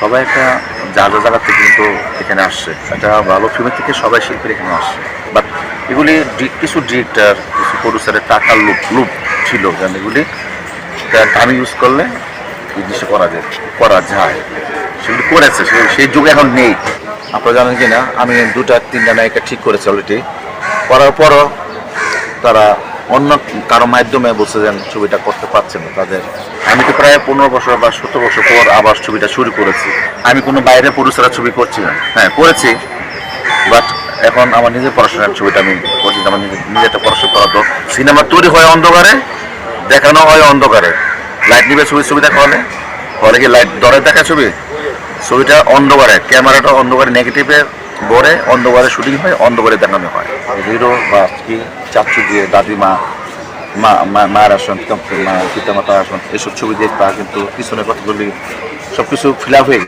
সবাই একটা যা যা থেকে কিন্তু এখানে আসছে। একটা ভালো ফিল্মের থেকে সবাই শিল্পীর এখানে আসছে। বাট এগুলি কিছু ডিরেক্টর কিছু প্রডিউসারের টাকার লুপ লুপ ছিল। যেন এগুলি দামি ইউজ করলে এই জিনিসটা করা যায় করা যায়। সেগুলি করেছে সেই যুগে এখন নেই। আপনারা জানেন কি না আমি দুটা, তিনটা নায়িকা ঠিক করেছি অলরেডি করার পরও তারা অন্য কারও মাধ্যমে বলছে যে ছবিটা করতে পারছে না তাদের। আমি তো প্রায় পনেরো বছর বা সতেরো বছর পর আবার ছবিটা শুরু করেছি। আমি কোনো বাইরে পুরুষরা ছবি করছি না। হ্যাঁ করেছি বাট এখন আমার নিজের পড়াশোনার ছবিটা আমি করছি, আমার নিজে একটা পড়াশোনা করা তো সিনেমা তৈরি হয় অন্ধকারে, দেখানো হয় অন্ধকারে। লাইট নিবে ছবি ছবি দেখা হলে হলে কি লাইট দরে দেখা ছবি। ছবিটা অন্ধকারে, ক্যামেরাটা অন্ধকারে নেগেটিভে বরে অন্ধকারে শুটিং হয়, অন্ধকারে দেখানো হয় হিরো বা কি চাচু দিয়ে দাদিমা মা মায়ের আসন মা পিতামাতা আসন, এসব ছবি দিয়ে তা কিন্তু পিছনে কথাগুলি সব কিছু ফিল আপ হয়ে।